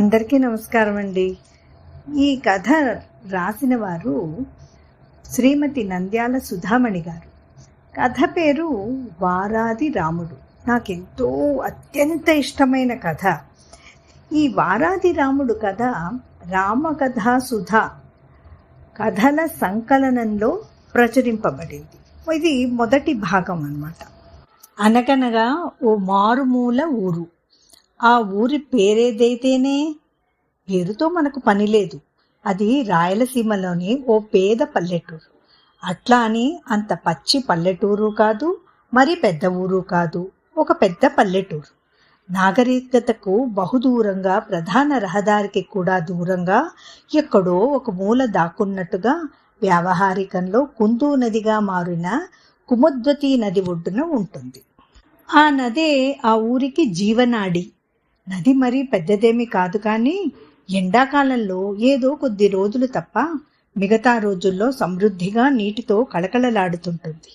అందరికీ నమస్కారం అండి ఈ కథ రాసిన వారు శ్రీమతి నంద్యాల సుధామణి గారు. కథ పేరు వారాది రాముడు. నాకెంతో అత్యంత ఇష్టమైన కథ. ఈ వారాది రాముడు కథ రామకథ సుధా కథల సంకలనంలో ప్రచురింపబడింది. ఇది మొదటి భాగం అన్నమాట. అనగనగా ఓ మారుమూల ఊరు. ఆ ఊరి పేరేదైతేనే? పేరుతో మనకు పని లేదు. అది రాయలసీమలోని ఓ పేద పల్లెటూరు. అట్లా అని అంత పచ్చి పల్లెటూరు కాదు మరి పెద్ద ఊరు కాదు. ఒక పెద్ద పల్లెటూరు. నాగరికతకు బహుదూరంగా ప్రధాన రహదారికి కూడా దూరంగా ఎక్కడో ఒక మూల దాక్కున్నట్టుగా వ్యావహారికంలో కుందు నదిగా మారిన కుముద్వతి నది ఒడ్డున ఉంటుంది. ఆ నదే ఆ ఊరికి జీవనాడి. నది మరీ పెద్దదేమీ కాదు కానీ ఎండాకాలంలో ఏదో కొద్ది రోజులు తప్ప మిగతా రోజుల్లో సమృద్ధిగా నీటితో కళకళలాడుతుంటుంది.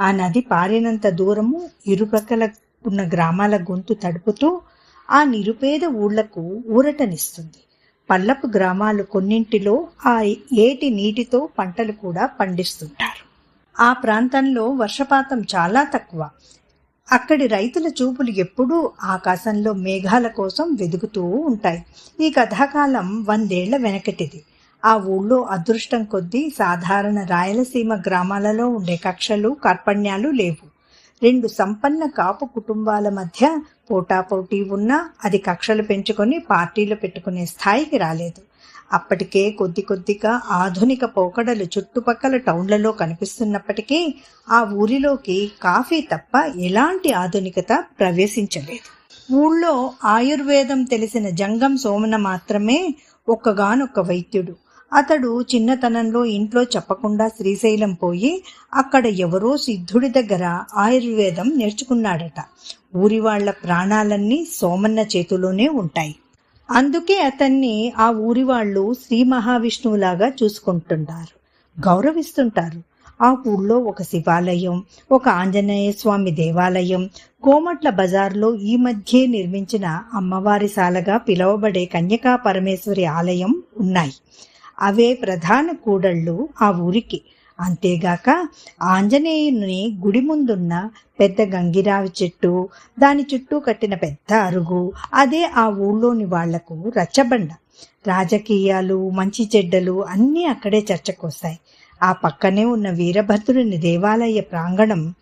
ఆ నది పారినంత దూరము ఇరుపక్కల ఉన్న గ్రామాల గొంతు తడుపుతూ ఆ నిరుపేద ఊళ్ళకు ఊరటనిస్తుంది. పల్లపు గ్రామాలు కొన్నింటిలో ఆ ఏటి నీటితో పంటలు కూడా పండిస్తుంటారు. ఆ ప్రాంతంలో వర్షపాతం చాలా తక్కువ. అక్కడి రైతుల చూపులు ఎప్పుడూ ఆకాశంలో మేఘాల కోసం వెదుగుతూ ఉంటాయి. ఈ కథాకాలం వందేళ్ళ వెనకటిది. ఆ ఊళ్ళో అదృష్టం కొద్దీ సాధారణ రాయలసీమ గ్రామాలలో ఉండే కక్షలు కార్పణ్యాలు లేవు. రెండు సంపన్న కాపు కుటుంబాల మధ్య పోటాపోటీ ఉన్నా అది కక్షలు పెంచుకొని పార్టీలు పెట్టుకునే స్థాయికి రాలేదు. అప్పటికే కొద్ది కొద్దిగా ఆధునిక పోకడలు చుట్టుపక్కల టౌన్లలో కనిపిస్తున్నప్పటికీ ఆ ఊరిలోకి కాఫీ తప్ప ఎలాంటి ఆధునికత ప్రవేశించలేదు. ఊళ్ళో ఆయుర్వేదం తెలిసిన జంగం సోమన మాత్రమే ఒక్కగానొక్క వైద్యుడు. అతడు చిన్నతనంలో ఇంట్లో చెప్పకుండా శ్రీశైలం పోయి అక్కడ ఎవరో సిద్ధుడి దగ్గర ఆయుర్వేదం నేర్చుకున్నాడట. ఊరి వాళ్ళ ప్రాణాలన్నీ సోమన్న చేతిలోనే ఉంటాయి. అందుకే అతన్ని ఆ ఊరి వాళ్ళు శ్రీ మహావిష్ణువులాగా చూసుకుంటుంటారు. గౌరవిస్తుంటారు. ఆ ఊళ్ళో ఒక శివాలయం ఒక ఆంజనేయ స్వామి దేవాలయం కోమట్ల బజార్లో ఈ మధ్యే నిర్మించిన అమ్మవారి సాలగా పిలువబడే కన్యకా పరమేశ్వరి ఆలయం ఉన్నాయి. అవే ప్రధాన కూడళ్ళు ఆ ఊరికి. అంతేగాక ఆంజనేయుని గుడి ముందున్న పెద్ద గంగిరావి చెట్టు దాని చుట్టూ కట్టిన పెద్ద అరుగు అదే ఆ ఊళ్ళోని వాళ్ళకు రచ్చబండ. రాజకీయాలు మంచి చెడ్డలు అన్నీ అక్కడే చర్చకొస్తాయి. ఆ పక్కనే ఉన్న వీరభద్రుని దేవాలయ ప్రాంగణం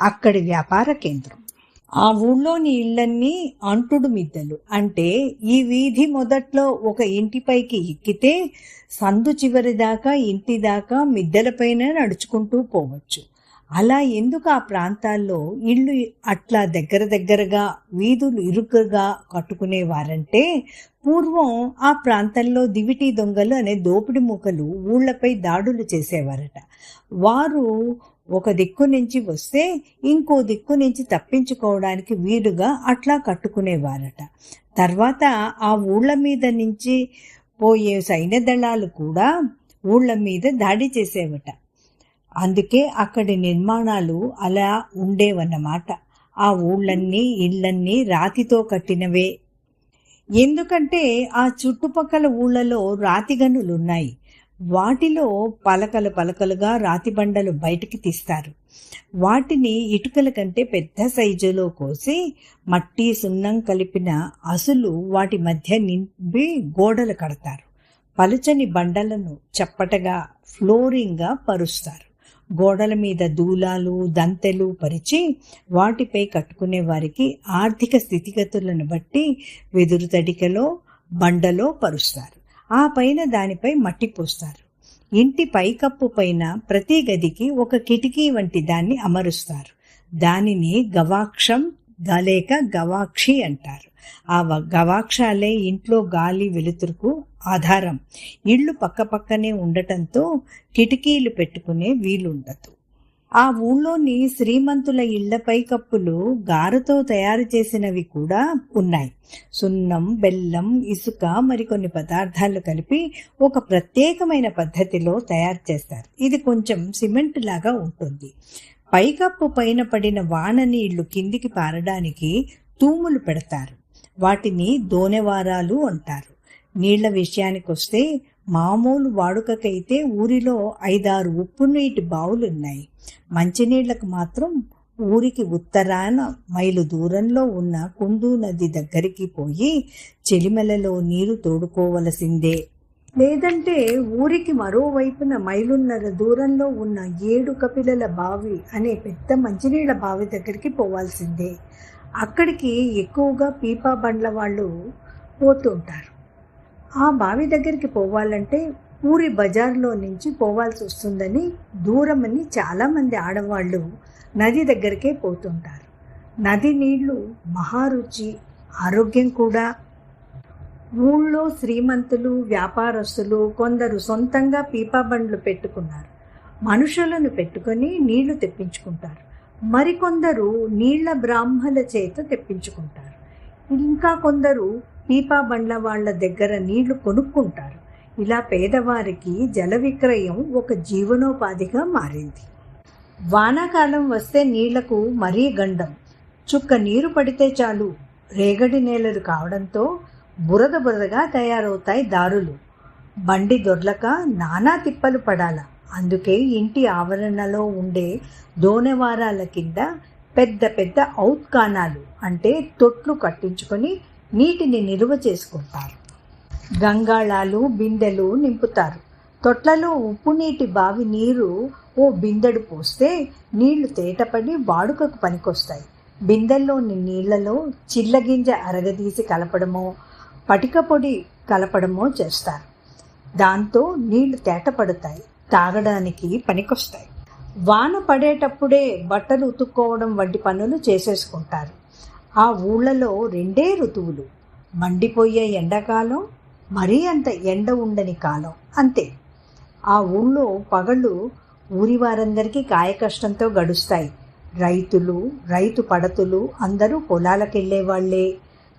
అక్కడి వ్యాపార కేంద్రం. ఆ ఊళ్ళోని ఇళ్ళన్నీ అంటుడు మిద్దలు. అంటే ఈ వీధి మొదట్లో ఒక ఇంటిపైకి ఎక్కితే సందు చివరి దాకా ఇంటి దాకా మిద్దెలపైన నడుచుకుంటూ పోవచ్చు. అలా ఎందుకు ఆ ప్రాంతాల్లో ఇళ్ళు అట్లా దగ్గర దగ్గరగా వీధులు ఇరుకుగా కట్టుకునేవారంటే పూర్వం ఆ ప్రాంతంలో దివిటి దొంగలు అనే దోపిడి మూకలు ఊళ్ళపై దాడులు చేసేవారట. వారు ఒక దిక్కు నుంచి వస్తే ఇంకో దిక్కు నుంచి తప్పించుకోవడానికి వీలుగా అట్లా కట్టుకునేవారట. తర్వాత ఆ ఊళ్ళ మీద నుంచి పోయే సైన్య దళాలు కూడా ఊళ్ళ మీద దాడి చేసేవట. అందుకే అక్కడి నిర్మాణాలు అలా ఉండేవన్నమాట. ఆ ఊళ్ళన్నీ ఇళ్ళన్నీ రాతితో కట్టినవే. ఎందుకంటే ఆ చుట్టుపక్కల ఊళ్ళలో రాతి గనులున్నాయి వాటిలో పలకలు పలకలుగా రాతి బండలు బయటికి తీస్తారు. వాటిని ఇటుకల కంటే పెద్ద సైజులో కోసి మట్టి సున్నం కలిపిన అసులు వాటి మధ్య నింపి గోడలు కడతారు. పలుచని బండలను చప్పటగా ఫ్లోరింగ్గా పరుస్తారు. గోడల మీద దూలాలు దంతెలు పరిచి వాటిపై కట్టుకునే వారికి ఆర్థిక స్థితిగతులను బట్టి వెదురు తడికలో బండలో పరుస్తారు. ఆ పైన దానిపై మట్టి పోస్తారు. ఇంటి పైకప్పు పైన ప్రతి గదికి ఒక కిటికీ వంటి దాన్ని అమరుస్తారు. దానిని గవాక్షం గలేక గవాక్షి అంటారు. ఆ గవాక్షాలే ఇంట్లో గాలి వెలుతురుకు ఆధారం. ఇళ్ళు పక్కపక్కనే ఉండటంతో కిటికీలు పెట్టుకునే వీలుండదు. ఆ ఊళ్ళోని శ్రీమంతుల ఇళ్ళపై కప్పులు గారతో తయారు చేసినవి కూడా ఉన్నాయి. సున్నం బెల్లం ఇసుక మరికొన్ని పదార్థాలు కలిపి ఒక ప్రత్యేకమైన పద్ధతిలో తయారు చేస్తారు. ఇది కొంచెం సిమెంట్ లాగా ఉంటుంది. పైకప్పు పైన పడిన వాన నీళ్ళు కిందికి పారడానికి తూములు పెడతారు. వాటిని దోనెవారాలు అంటారు. నీళ్ళ విషయానికి వస్తే మామూలు వాడుకకైతే ఊరిలో ఐదారు ఉప్పు నీటి బావులున్నాయి. మంచినీళ్ళకు మాత్రం ఊరికి ఉత్తరాన మైలు దూరంలో ఉన్న కుందు నది దగ్గరికి పోయి చెలిమెలలో నీరు తోడుకోవలసిందే. లేదంటే ఊరికి మరోవైపున మైలున్నర దూరంలో ఉన్న ఏడు కపిలల బావి అనే పెద్ద మంచినీళ్ళ బావి దగ్గరికి పోవాల్సిందే. అక్కడికి ఎక్కువగా పీపా బండ్ల వాళ్ళు పోతుంటారు ఆ బావి దగ్గరికి పోవాలంటే ఊరి బజార్లో నుంచి పోవాల్సి వస్తుందని దూరమని చాలామంది ఆడవాళ్ళు నది దగ్గరికే పోతుంటారు. నది నీళ్ళు మహారుచి ఆరోగ్యం కూడా. ఊళ్ళో శ్రీమంతులు వ్యాపారస్తులు కొందరు సొంతంగా పీపా బండ్లు పెట్టుకున్నారు. మనుషులను పెట్టుకొని నీళ్ళు తెప్పించుకుంటారు. మరికొందరు నీళ్ళ బ్రాహ్మల చేత తెప్పించుకుంటారు. ఇంకా కొందరు పీపా బండ్ల వాళ్ళ దగ్గర నీళ్ళు కొనుక్కుంటారు. ఇలా పేదవారికి జల విక్రయం ఒక జీవనోపాధిగా మారింది. వానాకాలం వస్తే నీళ్ళకు మరీ గండం. చుక్క నీరు పడితే చాలు. రేగడి నేలలు కావడంతో బురద బురదగా తయారవుతాయి దారులు. బండి దొర్లక నానా తిప్పలు పడాల. అందుకే ఇంటి ఆవరణలో ఉండే దోనెవారాల కింద పెద్ద పెద్ద ఔత్కానాలు అంటే తొట్లు కట్టించుకొని నీటిని నిలువ చేసుకుంటారు. గంగాళాలు బిందెలు నింపుతారు. తొట్లలో ఉప్పు నీటి బావి నీరు ఓ బిందెడు పోస్తే నీళ్ళు తేటపడి వాడుకకు పనికొస్తాయి. బిందెల్లోని నీళ్ళలో చిల్లగింజ అరగదీసి కలపడమో పటిక పొడి కలపడమో చేస్తారు. దాంతో నీళ్ళు తేటపడతాయి తాగడానికి పనికొస్తాయి. వాన పడేటప్పుడే బట్టలు ఉతుక్కోవడం వంటి పనులు చేసేసుకుంటారు. ఆ ఊళ్ళలో రెండే ఋతువులు. మండిపోయే ఎండాకాలం మరీ అంత ఎండ ఉండని కాలం. అంతే. ఆ ఊళ్ళో పగళ్ళు ఊరి వారందరికీ కాయ కష్టంతో గడుస్తాయి. రైతులు రైతు పడతులు అందరూ పొలాలకెళ్ళేవాళ్ళే.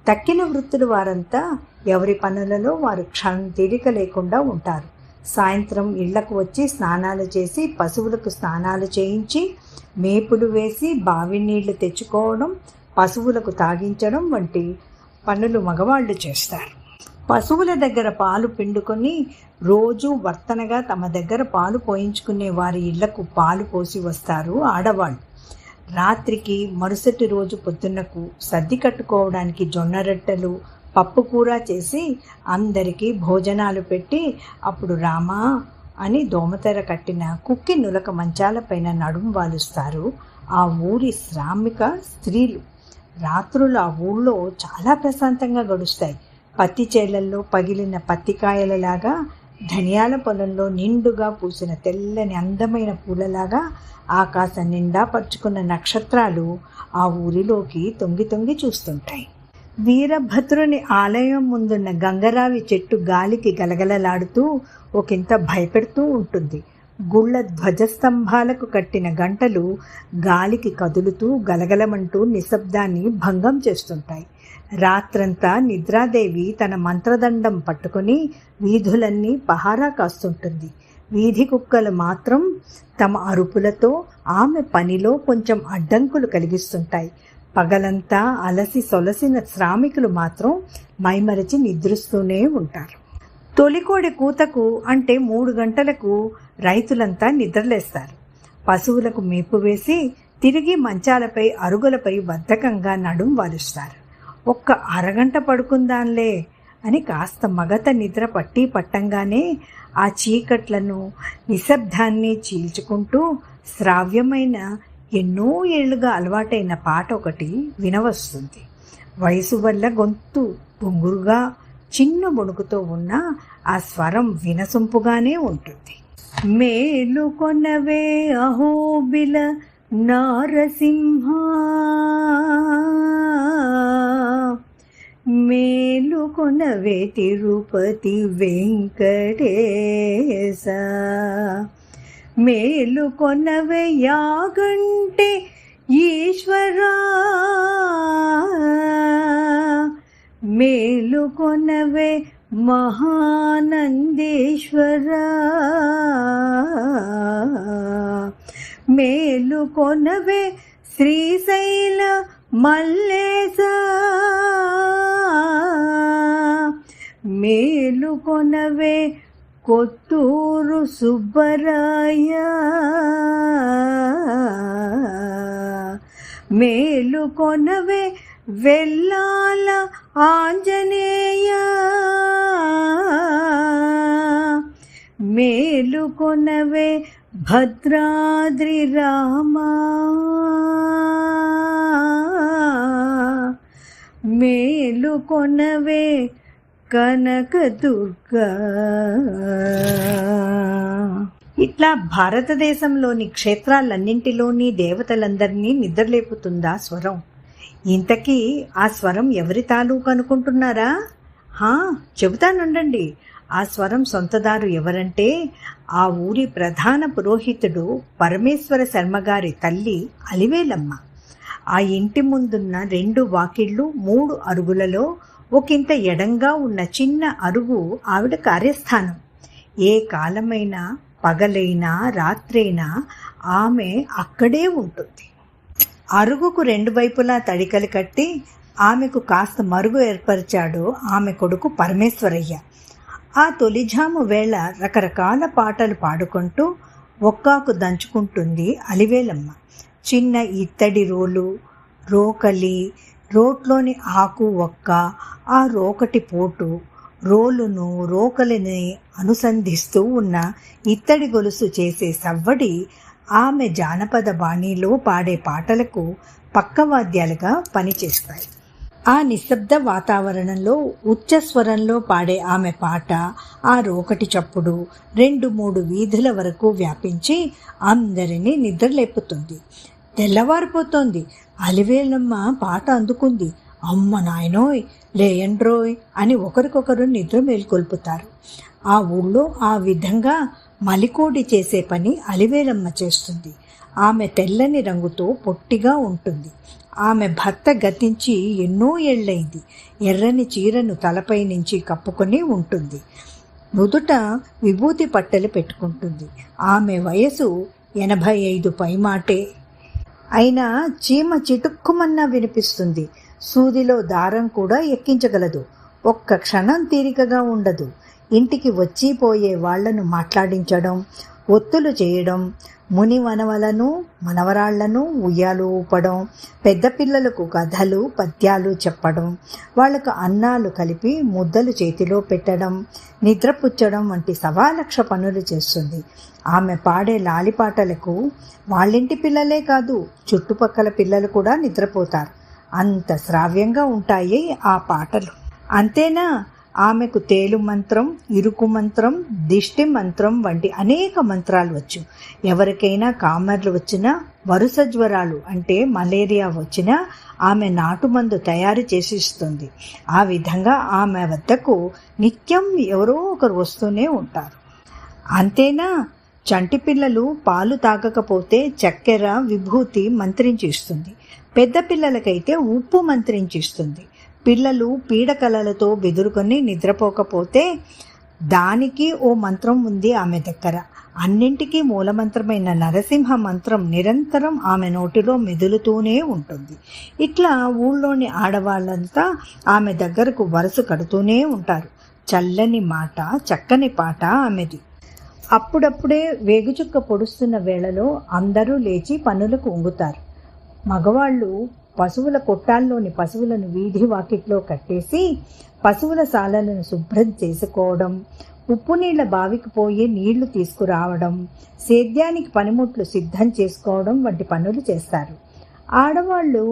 తక్కిన వృత్తులు వారంతా ఎవరి పనులలో వారు క్షణం తీరిక లేకుండా ఉంటారు. సాయంత్రం ఇళ్ళకు వచ్చి స్నానాలు చేసి పశువులకు స్నానాలు చేయించి మేపులు వేసి బావి నీళ్ళు తెచ్చుకోవడం పశువులకు తాగించడం వంటి పనులు మగవాళ్ళు చేస్తారు. పశువుల దగ్గర పాలు పిండుకొని రోజు వర్తనగా తమ దగ్గర పాలు పోయించుకునే వారి ఇళ్ళకు పాలు పోసి వస్తారు ఆడవాళ్ళు. రాత్రికి మరుసటి రోజు పొద్దున్నకు సర్ది కట్టుకోవడానికి జొన్న రొట్టెలు పప్పు కూర చేసి అందరికీ భోజనాలు పెట్టి అప్పుడు రామా అని దోమతెర కట్టిన కుక్కి నులక మంచాలపైన నడుం వాలుస్తారు. ఆ ఊరి శ్రామిక స్త్రీలు. రాత్రులు ఆ ఊళ్ళో చాలా ప్రశాంతంగా గడుస్తాయి. పత్తి చేలల్లో పగిలిన పత్తికాయలలాగా ధనియాల పొలంలో నిండుగా పూసిన తెల్లని అందమైన పూలలాగా ఆకాశం నిండా పరుచుకున్న నక్షత్రాలు ఆ ఊరిలోకి తొంగి తొంగి చూస్తుంటాయి. వీరభద్రుని ఆలయం ముందున్న గంగరావి చెట్టు గాలికి గలగలలాడుతూ ఒకంత భయపెడుతూ ఉంటుంది. గుళ్ళ ధ్వజస్తంభాలకు కట్టిన గంటలు గాలికి కదులుతూ గలగలమంటూ నిశ్శబ్దాన్ని భంగం చేస్తుంటాయి. రాత్రంతా నిద్రాదేవి తన మంత్రదండం పట్టుకుని వీధులన్నీ పహారా కాస్తుంటుంది. వీధి కుక్కలు మాత్రం తమ అరుపులతో ఆమె పనిలో కొంచెం అడ్డంకులు కలిగిస్తుంటాయి. పగలంతా అలసి సొలసిన శ్రామికులు మాత్రం మైమరచి నిద్రిస్తూనే ఉంటారు. తొలికోడి కూతకు అంటే మూడు గంటలకు రైతులంతా నిద్రలేస్తారు. పశువులకు మేపు వేసి తిరిగి మంచాలపై అరుగులపై బద్ధకంగా నడుం వాలుస్తారు. ఒక్క అరగంట పడుకుందాంలే అని కాస్త మగత నిద్ర పట్టి పట్టంగానే ఆ చీకట్లను నిశ్శబ్దాన్ని చీల్చుకుంటూ శ్రావ్యమైన ఎన్నో ఏళ్ళుగా అలవాటైన పాట ఒకటి వినవస్తుంది. వయసు వల్ల గొంతు బొంగురుగా చిన్న బొణుకుతో ఉన్న ఆ స్వరం వినసొంపుగానే ఉంటుంది. మేలు కొనవే అహోబిల నారసింహ. మేలుకొనవే తిరుపతి వెంకటేశ. మేలుకొనవే యాగంటే ఈశ్వరా. మేలుకొనవే మహానందీశ్వర. మేలుకొనవే శ్రీశైల మల్లేశ. మేలుకొనవే కొత్తూరు సుబ్బరాయ. మేలుకొనవే వెల్లాల ఆంజనేయ మేలుకొనవే భద్రాద్రి రామా. మేలుకొనవే కనకదుర్గ ఇట్లా భారతదేశంలోని క్షేత్రాలన్నింటిలోని దేవతలందరినీ నిద్రలేపుతుందా స్వరం? ఇంతకీ ఆ స్వరం ఎవరి తాలూకు అనుకుంటున్నారా? హా చెబుతానుండండి. ఆ స్వరం సొంతదారు ఎవరంటే ఆ ఊరి ప్రధాన పురోహితుడు పరమేశ్వర శర్మగారి తల్లి అలివేలమ్మ. ఆ ఇంటి ముందున్న రెండు వాకిళ్ళు మూడు అరుగులలో ఒకంత ఎడంగా ఉన్న చిన్న అరుగు ఆవిడ కార్యస్థానం. ఏ కాలమైనా పగలైనా రాత్రైనా ఆమె అక్కడే ఉంటుంది. అరుగుకు రెండు వైపులా తడికలు కట్టి ఆమెకు కాస్త మరుగు ఏర్పరిచాడు ఆమె కొడుకు పరమేశ్వరయ్య. ఆ తొలిజాము వేళ రకరకాల పాటలు పాడుకుంటూ ఒక్కాకు దంచుకుంటుంది అలివేలమ్మ. చిన్న ఇత్తడి రోలు రోకలి రోట్లోని ఆకు ఒక్క ఆ రోకటి పోటు రోలును రోకలిని అనుసంధిస్తూ ఉన్న ఇత్తడి గొలుసు చేసే సవ్వడి ఆమె జానపద బాణీలో పాడే పాటలకు పక్క వాద్యాలుగా పనిచేస్తాయి. ఆ నిశ్శబ్ద వాతావరణంలో ఉచ్చస్వరంలో పాడే ఆమె పాట ఆ రోకటి చప్పుడు రెండు మూడు వీధుల వరకు వ్యాపించి అందరినీ నిద్రలేపుతుంది. తెల్లవారిపోతోంది. అలివేలమ్మ పాట అందుకుంది. అమ్మ నాయనోయ్ లేయండ్రోయ్ అని ఒకరికొకరు నిద్ర మేల్కొల్పుతారు. ఆ ఊళ్ళో ఆ విధంగా మలికోడి చేసే పని అలివేలమ్మ చేస్తుంది. ఆమె తెల్లని రంగుతో పొట్టిగా ఉంటుంది. ఆమె భర్త గతించి ఎన్నో ఏళ్ళైంది ఎర్రని చీరను తలపై నుంచి కప్పుకొని ఉంటుంది. నుదుట విభూతి పట్టెలు పెట్టుకుంటుంది. ఆమె వయసు ఎనభై ఐదు పైమాటే. అయినా చీమ చిటుక్కుమన్నా వినిపిస్తుంది. సూదిలో దారం కూడా ఎక్కించగలదు. ఒక్క క్షణం తీరికగా ఉండదు. ఇంటికి వచ్చిపోయే వాళ్ళను మాట్లాడించడం ఒత్తులు చేయడం ముని మనవలను మనవరాళ్ళను ఉయ్యాలు ఊపడం పెద్ద పిల్లలకు కథలు పద్యాలు చెప్పడం వాళ్ళకు అన్నాలు కలిపి ముద్దలు చేతిలో పెట్టడం నిద్రపుచ్చడం వంటి సవాలక్ష పనులు చేస్తుంది. ఆమె పాడే లాలిపాటలకు వాళ్ళింటి పిల్లలే కాదు చుట్టుపక్కల పిల్లలు కూడా నిద్రపోతారు. అంత శ్రావ్యంగా ఉంటాయి ఆ పాటలు. అంతేనా? ఆమెకు తేలు మంత్రం ఇరుకు మంత్రం దిష్టి మంత్రం వంటి అనేక మంత్రాలు వచ్చు. ఎవరికైనా కామర్లు వచ్చినా వరుస జ్వరాలు అంటే మలేరియా వచ్చినా ఆమె నాటుమందు తయారు చేసిస్తుంది. ఆ విధంగా ఆమె వద్దకు నిత్యం ఎవరో ఒకరు వస్తూనే ఉంటారు. అంతేనా? చంటి పిల్లలు పాలు తాగకపోతే చక్కెర విభూతి మంత్రించిస్తుంది. పెద్ద పిల్లలకైతే ఉప్పు మంత్రించిస్తుంది. పిల్లలు పీడకలలతో బెదురుకొని నిద్రపోకపోతే దానికి ఓ మంత్రం ఉంది ఆమె దగ్గర. అన్నింటికీ మూలమంత్రమైన నరసింహ మంత్రం నిరంతరం ఆమె నోటిలో మెదులుతూనే ఉంటుంది. ఇట్లా ఊళ్ళోని ఆడవాళ్ళంతా ఆమె దగ్గరకు వరుస కడుతూనే ఉంటారు. చల్లని మాట చక్కని పాట ఆమెది. అప్పుడప్పుడే వేగుచుక్క పొడుస్తున్న వేళలో అందరూ లేచి పనులకు ఉంగుతారు. మగవాళ్ళు పశువుల కొట్టాల్లోని పశువులను వీధి వాకిట్లో కట్టేసి పశువుల సాలలను శుభ్రం చేసుకోవడం ఉప్పు నీళ్ళ బావికి పోయి నీళ్ళు తీసుకురావడం సేద్యానికి పనిముట్లు సిద్ధం చేసుకోవడం వంటి పనులు చేస్తారు. ఆడవాళ్ళు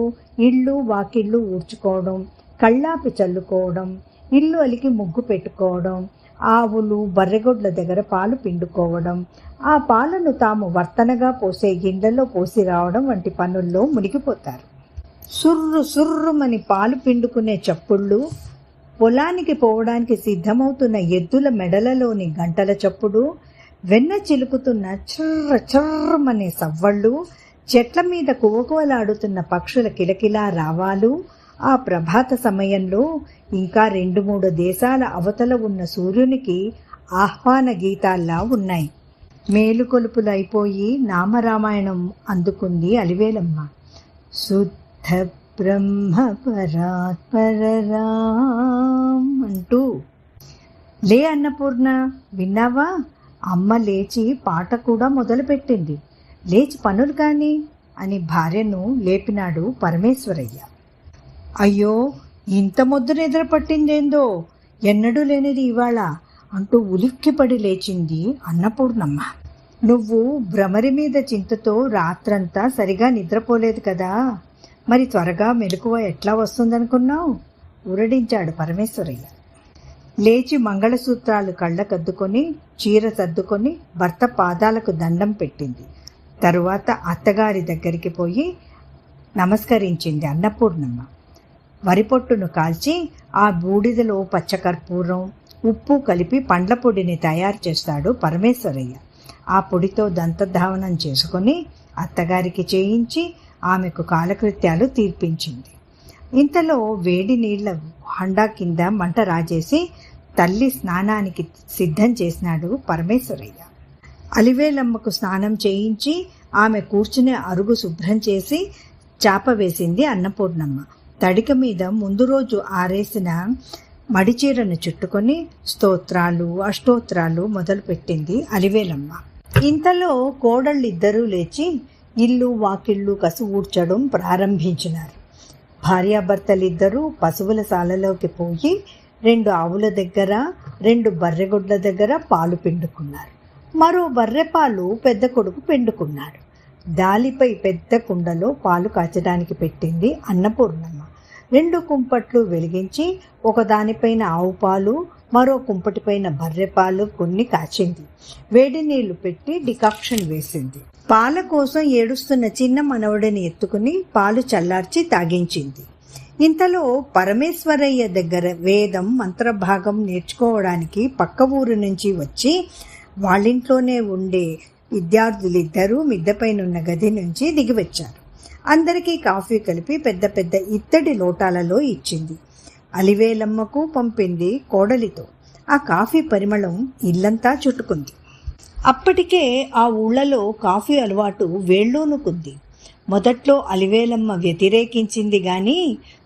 ఇళ్ళు వాకిళ్ళు ఊడ్చుకోవడం కళ్ళాపి చల్లుకోవడం ఇల్లు అలికి ముగ్గు పెట్టుకోవడం ఆవులు బర్రెగొడ్ల దగ్గర పాలు పిండుకోవడం ఆ పాలను తాము వర్తనగా పోసే గిన్నెలో పోసి రావడం వంటి పనుల్లో మునిగిపోతారు. సుర్రు సుర్రుమని పాలు పిండుకునే చప్పుళ్ళు పొలానికి పోవడానికి సిద్ధమవుతున్న ఎద్దుల మెడలలోని గంటల చప్పుడు వెన్న చిలుకుతున్న చర్ర చర్రమనే సవ్వళ్ళు చెట్ల మీద కువకువలాడుతున్న పక్షుల కిలకిలా రావాలు ఆ ప్రభాత సమయంలో ఇంకా రెండు మూడు దేశాల అవతల ఉన్న సూర్యునికి ఆహ్వాన గీతాల్లా ఉన్నాయి. మేలుకొలుపులైపోయి నామరామాయణం అందుకుంది అలివేలమ్మ. శుద్ధ బ్రహ్మ పరాత్పరరామ్ అంటూ. లే అన్నపూర్ణ విన్నావా? అమ్మ లేచి పాట కూడా మొదలుపెట్టింది. లేచి పనులు కానీ అని భార్యను లేపినాడు పరమేశ్వరయ్య. అయ్యో ఇంత మొద్దు నిద్ర పట్టిందేందో? ఎన్నడూ లేనిది ఇవాళ అంటూ ఉలిక్కిపడి లేచింది అన్నపూర్ణమ్మ. నువ్వు భ్రమరి మీద చింతతో రాత్రంతా సరిగా నిద్రపోలేదు కదా? మరి త్వరగా మెలకువ ఎట్లా వస్తుందనుకున్నావు? ఊరడించాడు పరమేశ్వరయ్య. లేచి మంగళసూత్రాలు కళ్ళకద్దుకొని చీర సర్దుకొని భర్త పాదాలకు దండం పెట్టింది. తరువాత అత్తగారి దగ్గరికి పోయి నమస్కరించింది అన్నపూర్ణమ్మ. వరిపొట్టును కాల్చి ఆ బూడిదలో పచ్చకర్పూరం ఉప్పు కలిపి పండ్ల పొడిని తయారు చేస్తాడు పరమేశ్వరయ్య. ఆ పొడితో దంతధావనం చేసుకొని అత్తగారికి చేయించి ఆమెకు కాలకృత్యాలు తీర్పించింది. ఇంతలో వేడి నీళ్ళ హండా కింద మంట రాజేసి తల్లి స్నానానికి సిద్ధం చేసినాడు పరమేశ్వరయ్య. అలివేలమ్మకు స్నానం చేయించి ఆమె కూర్చునే అరుగు శుభ్రం చేసి చాప వేసింది అన్నపూర్ణమ్మ. తడిక మీద ముందు రోజు ఆరేసిన మడిచీరను చుట్టుకొని స్తోత్రాలు అష్టోత్రాలు మొదలుపెట్టింది అలివేలమ్మ. ఇంతలో కోడళ్ళిద్దరూ లేచి ఇల్లు వాకిళ్ళు కసు ఊడ్చడం ప్రారంభించినారు. భార్యాభర్తలిద్దరూ పశువుల సాలలోకి పోయి రెండు ఆవుల దగ్గర రెండు బర్రెగొడ్ల దగ్గర పాలు పిండుకున్నారు. మరో బర్రెపాలు పెద్ద కొడుకు పిండుకున్నాడు. దాలిపై పెద్ద కుండలో పాలు కాచడానికి పెట్టింది అన్నపూర్ణమ్మ. రెండు కుంపట్లు వెలిగించి ఒకదానిపైన ఆవు పాలు మరో కుంపటిపైన బర్రెపాలు కొన్ని కాచింది. వేడి నీళ్ళు పెట్టి డికాక్షన్ వేసింది. పాల కోసం ఏడుస్తున్న చిన్న మనవడిని ఎత్తుకుని పాలు చల్లార్చి తాగించింది. ఇంతలో పరమేశ్వరయ్య దగ్గర వేదం మంత్రభాగం నేర్చుకోవడానికి పక్క ఊరు నుంచి వచ్చి వాళ్ళింట్లోనే ఉండే విద్యార్థులిద్దరూ మిద్దపైనున్న గది నుంచి దిగివచ్చారు. అందరికీ కాఫీ కలిపి పెద్ద పెద్ద ఇత్తడి లోటాలలో ఇచ్చింది. అలివేలమ్మకు పంపింది కోడలితో. ఆ కాఫీ పరిమళం ఇల్లంతా చుట్టుకుంది. అప్పటికే ఆ ఊళ్ళలో కాఫీ అలవాటు వేళ్ళూనుకుంది మొదట్లో అలివేలమ్మ వ్యతిరేకించింది కానీ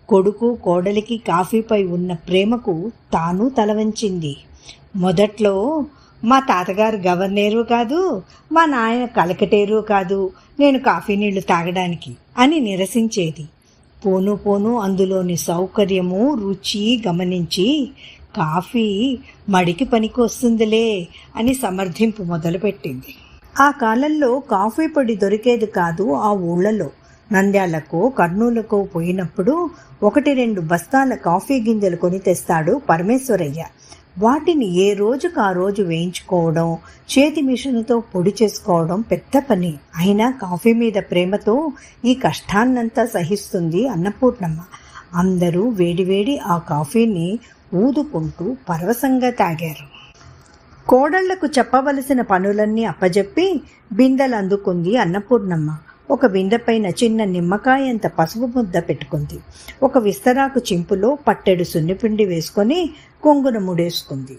కొడుకు కోడలికి కాఫీపై ఉన్న ప్రేమకు తాను తలవంచింది. మొదట్లో మా తాతగారు గవర్నేరు కాదు మా నాయన కలకటేరు కాదు నేను కాఫీ నీళ్ళు తాగడానికి అని నిరసించేది. పోను పోను అందులోని సౌకర్యము రుచి గమనించి కాఫీ మడికి పనికి వస్తుందిలే అని సమర్థింపు మొదలుపెట్టింది. ఆ కాలంలో కాఫీ పొడి దొరికేది కాదు ఆ ఊళ్ళలో. నంద్యాలకు కర్నూలుకు పోయినప్పుడు ఒకటి రెండు బస్తాల కాఫీ గింజలు కొని తెస్తాడు పరమేశ్వరయ్య. వాటిని ఏ రోజుకు ఆ రోజు వేయించుకోవడం చేతి మిషన్తో పొడి చేసుకోవడం పెద్ద పని. అయినా కాఫీ మీద ప్రేమతో ఈ కష్టాన్నంతా సహిస్తుంది అన్నపూర్ణమ్మ. అందరూ వేడివేడి ఆ కాఫీని ఊదుకుంటూ పరవశంగా తాగారు. కోడళ్ళకు చెప్పవలసిన పనులన్నీ అప్పజెప్పి బిందెలు అందుకుంది అన్నపూర్ణమ్మ. ఒక బిందెపైన చిన్న నిమ్మకాయంత పసుపు ముద్ద పెట్టుకుంది. ఒక విస్తరాకు చింపులో పట్టెడు సున్నిపిండి వేసుకొని కొంగున ముడేసుకుంది.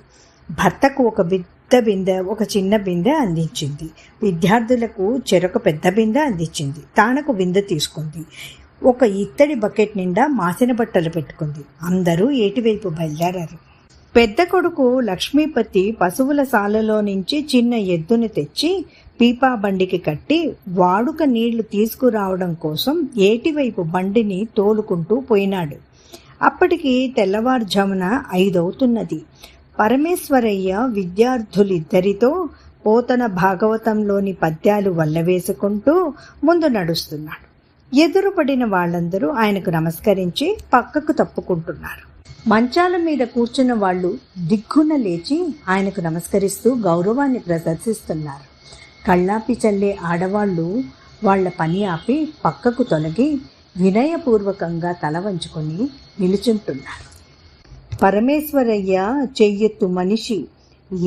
భర్తకు ఒక పెద్ద బిందె ఒక చిన్న బిందె అందించింది. విద్యార్థులకు చెరొక పెద్ద బిందె అందించింది. తానకు బిందె తీసుకుంది. ఒక ఇత్తడి బకెట్ నిండా మాసిన బట్టలు పెట్టుకుంది. అందరూ ఏటివైపు బయలుదేరారు. పెద్ద కొడుకు లక్ష్మీపతి పశువుల సాలలో నుంచి చిన్న ఎద్దుని తెచ్చి పీపా బండికి కట్టి వాడుక నీళ్ళు తీసుకురావడం కోసం ఏటివైపు బండిని తోలుకుంటూ పోయినాడు. అప్పటికి తెల్లవారుజామున ఐదవుతున్నది. పరమేశ్వరయ్య విద్యార్థులిద్దరితో పోతన భాగవతంలోని పద్యాలు వల్లవేసుకుంటూ ముందు నడుస్తున్నాడు. ఎదురుపడిన వాళ్ళందరూ ఆయనకు నమస్కరించి పక్కకు తప్పుకుంటున్నారు. మంచాల మీద కూర్చున్న వాళ్ళు దిగ్గున లేచి ఆయనకు నమస్కరిస్తూ గౌరవాన్ని ప్రదర్శిస్తున్నారు. కళ్ళాపి చల్లే ఆడవాళ్ళు వాళ్ళ పని ఆపి పక్కకు తొలగి వినయపూర్వకంగా తల వంచుకొని నిలుచుంటున్నారు. పరమేశ్వరయ్య చెయ్యెత్తు మనిషి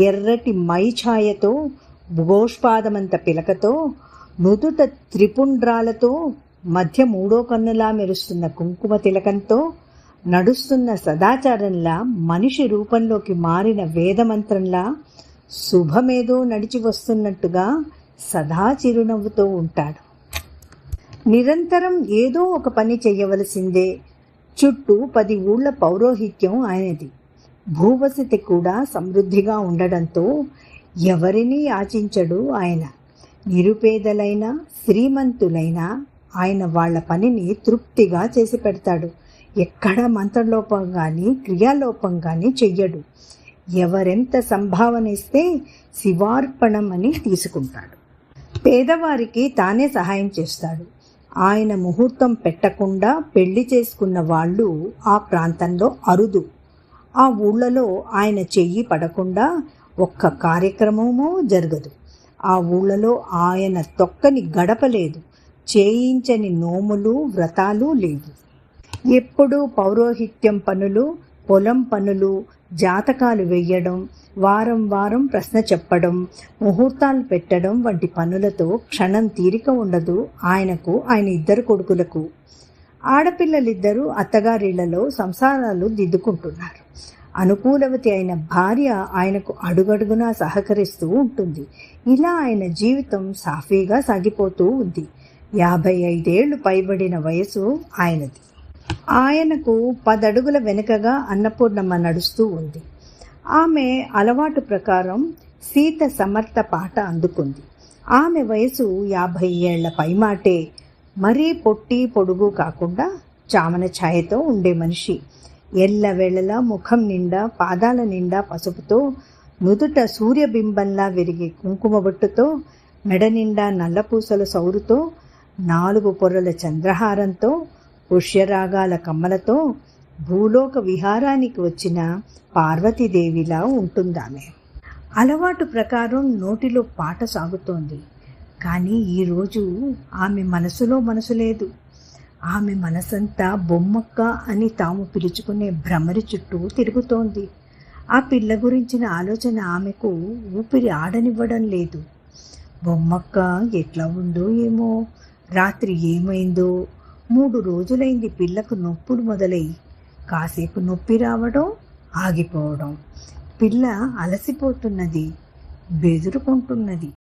ఎర్రటి మై ఛాయతో భోష్పాదమంత పిలకతో నుదుట త్రిపుండ్రాలతో మధ్య మూడో కన్నులా మెరుస్తున్న కుంకుమ తిలకంతో నడుస్తున్న సదాచారంలా మనిషి రూపంలోకి మారిన వేదమంత్రంలా శుభమేదో నడిచి వస్తున్నట్టుగా సదా చిరునవ్వుతో ఉంటాడు. నిరంతరం ఏదో ఒక పని చేయవలసిందే. చుట్టూ పది ఊళ్ళ పౌరోహిత్యం ఆయనది. భూవసతి కూడా సమృద్ధిగా ఉండడంతో ఎవరిని ఆచించడు ఆయన. నిరుపేదలైన శ్రీమంతులైన ఆయన వాళ్ళ పనిని తృప్తిగా చేసి పెడతాడు. ఎక్కడ మంత్రలోపం కానీ క్రియాలోపం కానీ చెయ్యడు. ఎవరెంత సంభావన ఇస్తే శివార్పణం అని తీసుకుంటాడు. పేదవారికి తానే సహాయం చేస్తాడు. ఆయన ముహూర్తం పెట్టకుండా పెళ్ళి చేసుకున్న వాళ్ళు ఆ ప్రాంతంలో అరుదు. ఆ ఊళ్ళలో ఆయన చెయ్యి పడకుండా ఒక్క కార్యక్రమము జరగదు. ఆ ఊళ్ళలో ఆయన తొక్కని గడపలేదు. చేయించని నోములు వ్రతాలు లేవు. ఎప్పుడూ పౌరోహిత్యం పనులు పొలం పనులు జాతకాలు వేయడం వారం వారం ప్రశ్న చెప్పడం ముహూర్తాలు పెట్టడం వంటి పనులతో క్షణం తీరిక ఉండదు ఆయనకు ఆయన ఇద్దరు కొడుకులకు. ఆడపిల్లలిద్దరూ అత్తగారిళ్ళలో సంసారాలు దిద్దుకుంటున్నారు. అనుకూలవతి అయిన భార్య ఆయనకు అడుగడుగునా సహకరిస్తూ ఉంటుంది. ఇలా ఆయన జీవితం సాఫీగా సాగిపోతూ ఉంది. యాభై ఐదేళ్ళు పైబడిన వయసు ఆయనది. ఆయనకు పదడుగుల వెనుకగా అన్నపూర్ణమ్మ నడుస్తూ ఉంది. ఆమె అలవాటు ప్రకారం సీత సమర్థ పాట అందుకుంది. ఆమె వయసు యాభై ఏళ్ళ పైమాటే మరీ పొట్టి పొడుగు కాకుండా చామన ఛాయతో ఉండే మనిషి. ఎల్లవేళలా ముఖం నిండా పాదాల నిండా పసుపుతో నుదుట సూర్యబింబంలా విరిగే కుంకుమ బొట్టుతో మెడ నిండా నల్లపూసల సౌరుతో నాలుగు పొరల చంద్రహారంతో పుష్యరాగాల కమ్మలతో భూలోక విహారానికి వచ్చిన పార్వతీదేవిలా ఉంటుందామె. అలవాటు ప్రకారం నోటిలో పాట సాగుతోంది. కానీ ఈరోజు ఆమె మనసులో మనసు లేదు. ఆమె మనసంతా బొమ్మక్క అని తాము పిలుచుకునే భ్రమరి చుట్టూ తిరుగుతోంది. ఆ పిల్ల గురించిన ఆలోచన ఆమెకు ఊపిరి ఆడనివ్వడం లేదు. బొమ్మక్క ఎట్లా ఉందో ఏమో రాత్రి ఏమైందో? మూడు రోజులైంది పిల్లకు నొప్పులు మొదలై కాసేపు నొప్పి రావడం ఆగిపోవడం. పిల్ల అలసిపోతున్నది బెదురుకుంటున్నది.